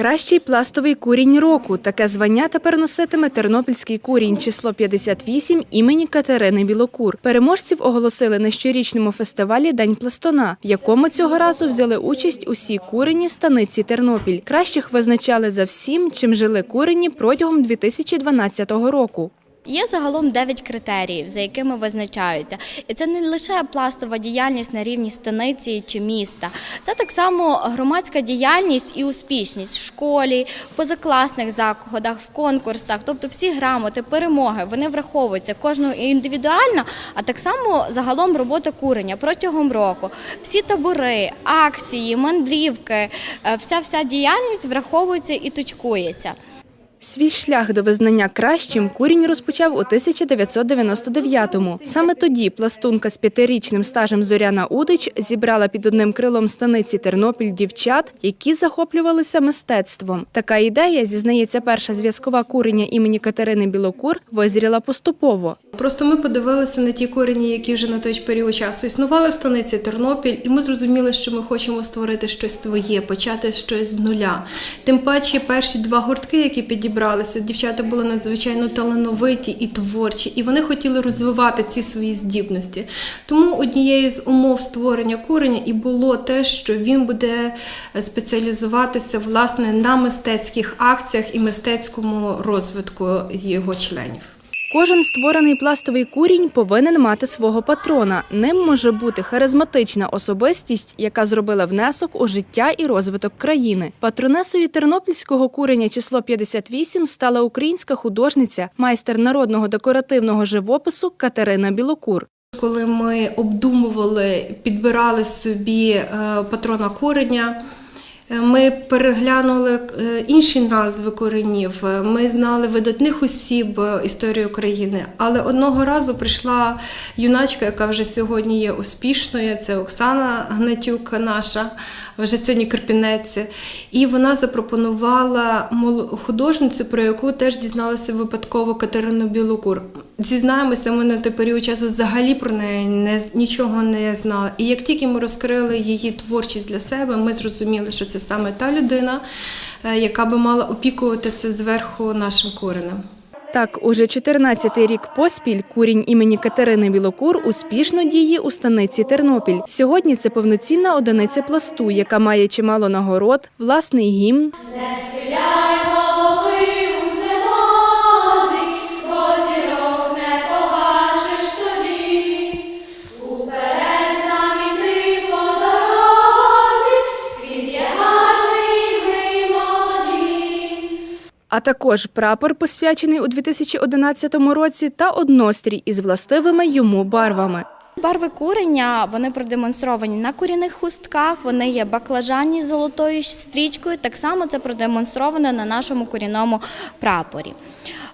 Найкращий пластовий курінь року. Таке звання тепер носитиме тернопільський курінь число 58 імені Катерини Білокур. Переможців оголосили на щорічному фестивалі День пластона, в якому цього разу взяли участь усі курені станиці Тернопіль. Кращих визначали за всім, чим жили курені протягом 2012 року. Є загалом 9 критеріїв, за якими визначаються. І це не лише пластова діяльність на рівні станиці чи міста. Це так само громадська діяльність і успішність в школі, в позакласних заходах, в конкурсах. Тобто всі грамоти, перемоги вони враховуються кожного індивідуально, а так само загалом робота курення протягом року. Всі табори, акції, мандрівки, е, вся вся діяльність враховується і точкується. Свій шлях до визнання кращим курінь розпочав у 1999-му. Саме тоді пластунка з п'ятирічним стажем Зоряна Удич зібрала під одним крилом станиці Тернопіль дівчат, які захоплювалися мистецтвом. Така ідея, зізнається перша зв'язкова курення імені Катерини Білокур, визріла поступово. Просто ми подивилися на ті корені, які вже на той період часу існували в станиці Тернопіль, і ми зрозуміли, що ми хочемо створити щось своє, почати щось з нуля. Тим паче, перші два гуртки, які підібралися, дівчата були надзвичайно талановиті і творчі, і вони хотіли розвивати ці свої здібності. Тому однією з умов створення курення і було те, що він буде спеціалізуватися власне на мистецьких акціях і мистецькому розвитку його членів. Кожен створений пластовий курінь повинен мати свого патрона. Ним може бути харизматична особистість, яка зробила внесок у життя і розвиток країни. Патронесою тернопільського куреня число 58 стала українська художниця, майстер народного декоративного живопису Катерина Білокур. Коли ми обдумували, підбирали собі е, патрона кореня, е, ми переглянули е, інші назви коренів. Е, Ми знали видатних осіб е, історії України. Але одного разу прийшла юначка, яка вже сьогодні є успішною. Це Оксана Гнатюк, наша вже сьогодні Карпінець. І вона запропонувала художницю, про яку теж дізналася випадково Катерину Білокур. Зізнаємося, ми на той період часу взагалі про неї не, нічого не знали. І як тільки ми розкрили її творчість для себе, ми зрозуміли, що це саме та людина, е, яка би мала опікуватися зверху нашим коренем. Так, уже 14-й рік поспіль курінь імені Катерини Білокур успішно діє у станиці Тернопіль. Сьогодні це повноцінна одиниця пласту, яка має чимало нагород, власний гімн, також прапор, посвячений у 2011 році, та однострій із властивими йому барвами. Барви курення вони продемонстровані на куряних хустках. Вони є баклажанні з золотою стрічкою. Так само це продемонстровано на нашому куріному прапорі.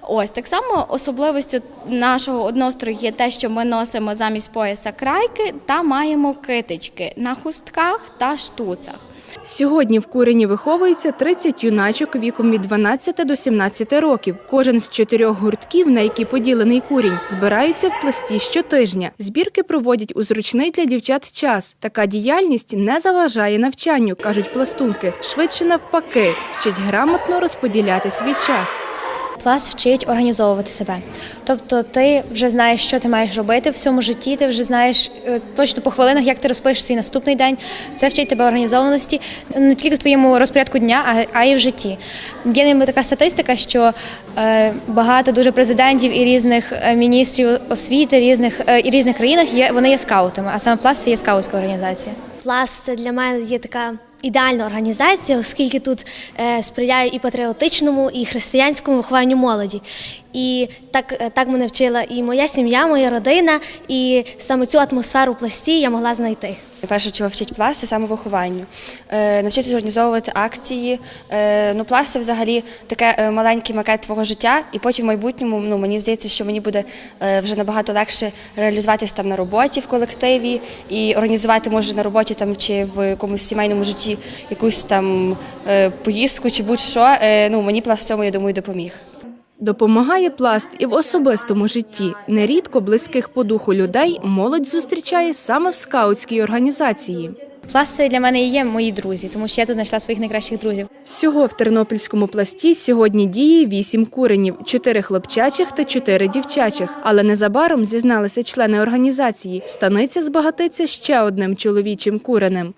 Ось так само особливістю нашого однострою є те, що ми носимо замість пояса крайки та маємо китички на хустках та штуцах. Сьогодні в курені виховується 30 юначок віком від 12 до 17 років. Кожен з чотирьох гуртків, на які поділений курінь, збираються в пласті щотижня. Збірки проводять у зручний для дівчат час. Така діяльність не заважає навчанню, кажуть пластунки. Швидше навпаки, вчить грамотно розподіляти свій час. Пласт вчить організовувати себе. Тобто ти вже знаєш, що ти маєш робити в цьому житті, ти вже знаєш е, точно по хвилинах, як ти розпишеш свій наступний день. Це вчить тебе організованості не тільки в твоєму розпорядку дня, а, й в житті. Є ніби така статистика, що е, багато дуже президентів і різних е, міністрів освіти різних і різних країнах є вони є скаутами, а саме пласт це є скаутська організація. Пласт це для мене є така ідеальна організація, оскільки тут е, сприяє і патріотичному, і християнському вихованню молоді. І так, е, так мене вчила і моя сім'я, моя родина, і саме цю атмосферу пласті я могла знайти. Перше, чого вчить пласт, це самовихованню. Е, навчитися організовувати акції. Е, ну, пласт це взагалі таке е, маленький макет твого життя, і потім в майбутньому ну, мені здається, що мені буде вже набагато легше реалізуватись там на роботі в колективі і організувати, може, на роботі там чи в якомусь сімейному житті якусь там поїздку чи будь-що. Ну, мені пласт в цьому, я думаю, допоміг. Допомагає пласт і в особистому житті. Нерідко близьких по духу людей молодь зустрічає саме в скаутській організації. Пласи для мене і є мої друзі, тому що я тут знайшла своїх найкращих друзів. Всього в Тернопільському пласті сьогодні діє вісім куренів, чотири хлопчачих та чотири дівчачих. Але незабаром зізналися члени організації. Станиця збагатиться ще одним чоловічим куренем.